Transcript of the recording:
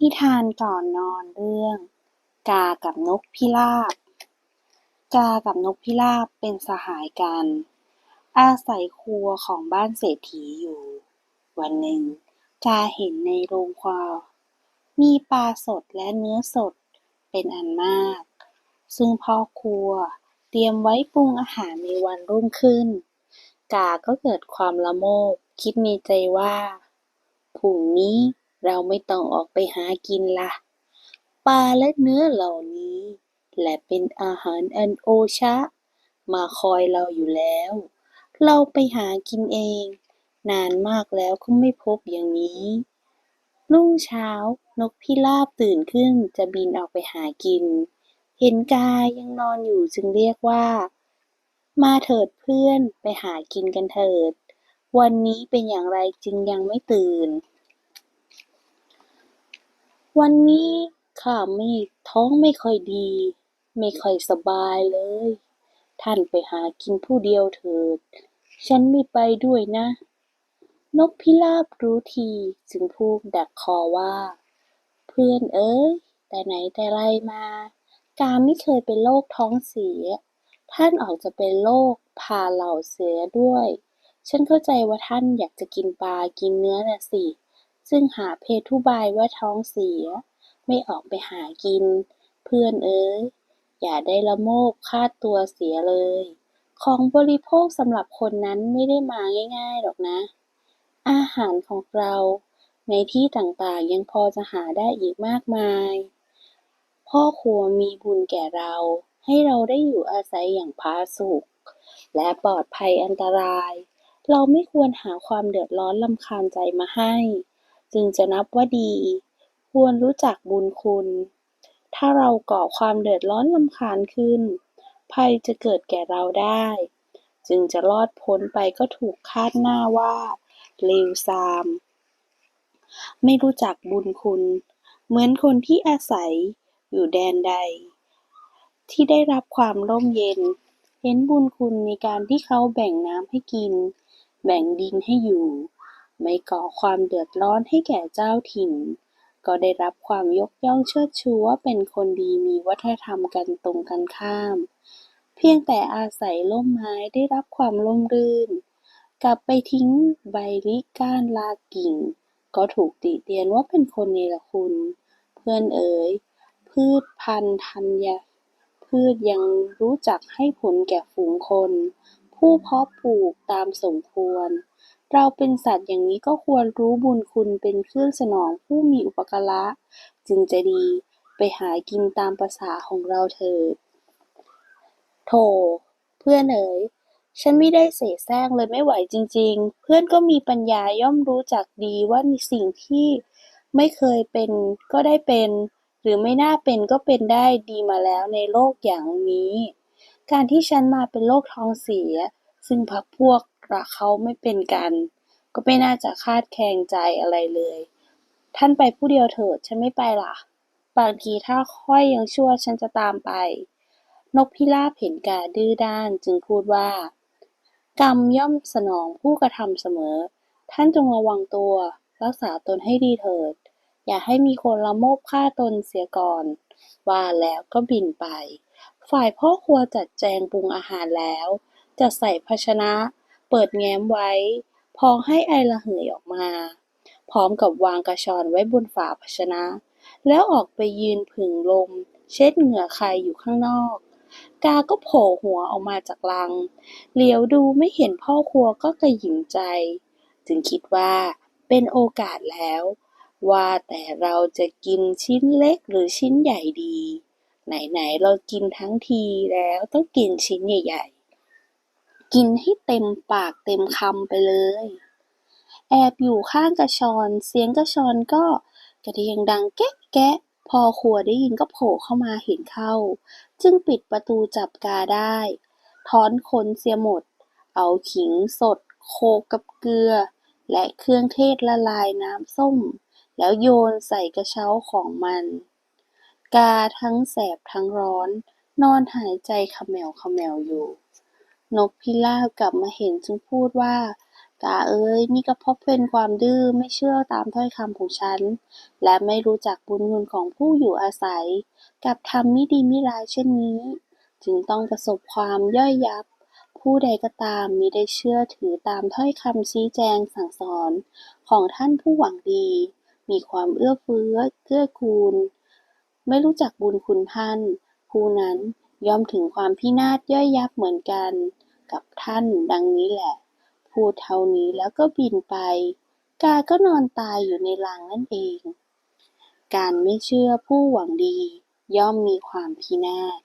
นิทานก่อนนอนเรื่อง กากับนกพิราบ กากับนกพิราบเป็นสหายกัน อาศัยครัวของบ้านเศรษฐีอยู่ วันหนึ่ง กาเห็นในโรงครัวมีปลาสดและเนื้อสดเป็นอันมาก ซึ่งพ่อครัวเตรียมไว้ปรุงอาหารในวันรุ่งขึ้น กาก็เกิดความละโมบคิดในใจว่าพรุ่งนี้ เราไม่ต้องออกไปหากินละปลาและเนื้อเหล่านี้แหละเป็นอาหารอันโอชะ มาคอยเราอยู่แล้ว เราไปหากินเอง นานมากแล้วก็ไม่พบอย่างนี้ รุ่งเช้านกพิราบตื่นขึ้นจะบินออกไปหากิน เห็นกายยังนอนอยู่จึงเรียกว่า มาเถิดเพื่อนไปหากินกันเถิด วันนี้เป็นอย่างไรจึงยังไม่ตื่น วันนี้ข้าไม่ท้องไม่ค่อยดี ไม่ค่อยสบายเลย ท่านไปหากินผู้เดียวเถิด ฉันไม่ไปด้วยนะ นกพิราบรู้ทีจึงพูดดักคอว่า เพื่อนเอ้ย แต่ไหนแต่ไรมา การไม่เคยเป็นโรคท้องเสีย ท่านออกจะเป็นโรคพาเหล่าเสียด้วย ฉันเข้าใจว่าท่านอยากจะกินปลากินเนื้อน่ะสิ ซึ่งหาเพทุบายว่าท้องเสีย ไม่ออกไปหากิน เพื่อนเอ้ยอย่าได้ละโมบค่าตัวเสียเลย ของบริโภคสำหรับคนนั้นไม่ได้มาง่ายๆหรอกนะ อาหารของเราในที่ต่างๆยังพอจะหาได้อีกมากมาย พ่อครัวมีบุญแก่เรา ให้เราได้อยู่อาศัยอย่างผาสุกและปลอดภัยอันตราย เราไม่ควรหาความเดือดร้อนลำคาญใจมาให้ จึงจะนับว่าดี ควรรู้จักบุญคุณ ถ้าเราก่อความเดือดร้อนลำคาญขึ้น ภัยจะเกิดแก่เราได้ จึงจะรอดพ้นไปก็ถูกคาดหน้าว่าเลวทราม ไม่รู้จักบุญคุณ เหมือนคนที่อาศัยอยู่แดนใด ที่ได้รับความร่มเย็น เห็นบุญคุณในการที่เขาแบ่งน้ำให้กิน แบ่งดินให้อยู่ ไม่ก่อความเดือดร้อนให้แก่เจ้าถิ่น ก็ได้รับความยกย่องเชิดชูว่าเป็นคนดีมีวัฒนธรรมกันตรงกันข้าม เพียงแต่อาศัยร่มไม้ได้รับความร่มรื่น กลับไปทิ้งใบริก้านลากกิ่ง ก็ถูกติเตียนว่าเป็นคนเนรคุณ เพื่อนเอ๋ยพืชพันธุ์ธัญพืชยังรู้จักให้ผลแก่ฝูงคน ผู้เพาะปลูกตามสมควร เราเป็นสัตว์อย่างนี้ก็ควรรู้บุญคุณเป็นเครื่องสนองผู้มีอุปการะ จึงจะดี ไปหากินตามประสาของเราเถิดโธ่เพื่อนเอ๋ย ฉันไม่ได้เสแสร้งเลยไม่ไหวจริง ๆ เพื่อนก็มีปัญญาย่อมรู้จักดีว่ามีสิ่งที่ไม่เคยเป็นก็ได้เป็น หรือไม่น่าเป็นก็เป็นได้ดีมาแล้วในโลกอย่างนี้ การที่ฉันมาเป็นโรคท้องเสีย ซึ่งพรรคพวก เขาไม่เป็นกัน ก็ไม่น่าจะคาดแคลงใจอะไรเลย ท่านไปผู้เดียวเถิดฉันไม่ไปล่ะ บางทีถ้าค่อยยังชั่วฉันจะตามไป นกพิราบเห็นกาดื้อด้านจึงพูดว่า กรรมย่อมสนองผู้กระทำเสมอ ท่านจงระวังตัว รักษาตนให้ดีเถิด อย่าให้มีคนละโมบฆ่าตนเสียก่อน ว่าแล้วก็บินไป ฝ่ายพ่อครัวจัดแจงปรุงอาหารแล้วจัดใส่ภาชนะ เปิดแง้มไว้ พองให้ไอระเหยออกมา พร้อมกับวางกระชอนไว้บนฝาภาชนะ แล้วออกไปยืนผึ่งลม เช็ดเหงื่อใครอยู่ข้างนอก กาก็โผล่หัวออกมาจากรัง เหลียวดูไม่เห็นพ่อครัวก็กระหยิ่มใจ จึงคิดว่าเป็นโอกาสแล้ว ว่าแต่เราจะกินชิ้นเล็กหรือชิ้นใหญ่ดี ไหนๆเรากินทั้งทีแล้วต้องกินชิ้นใหญ่ๆ กินให้เต็มปากเต็มคำไปเลย แอบอยู่ข้างกระชอน เสียงกระชอนก็กระเดียงดังแก๊ะแก๊ะพอครัวได้ยินก็โผล่เข้ามาเห็นเข้า จึงปิดประตูจับกาได้ถอนขนเสียหมด เอาขิงสดโขลกกับเกลือ และเครื่องเทศละลายน้ำส้ม แล้วโยนใส่กระเช้าของมัน กาทั้งแสบทั้งร้อน นอนหายใจขม่วขม่วอยู่ นกพิราบกลับมาเห็นจึงพูดว่า กาเอ๋ย นี่ก็เพราะเป็นความดื้อ ไม่เชื่อตามถ้อยคำของฉัน และไม่รู้จักบุญคุณของผู้อยู่อาศัยกับทำมิดีมิร้ายเช่นนี้ จึงต้องประสบความย่อยยับ ผู้ใดก็ตามมิได้เชื่อถือตามถ้อยคำชี้แจงสั่งสอน ของท่านผู้หวังดี มีความเอื้อเฟื้อเกื้อกูล ไม่รู้จักบุญคุณท่าน ผู้นั้น ย่อมถึงความพินาศย่อยยับเหมือนกัน กับท่านดังนี้แหละ พูดเท่านี้แล้วก็บินไป กาก็นอนตายอยู่ในรังนั่นเอง การไม่เชื่อผู้หวังดี ย่อมมีความพินาศ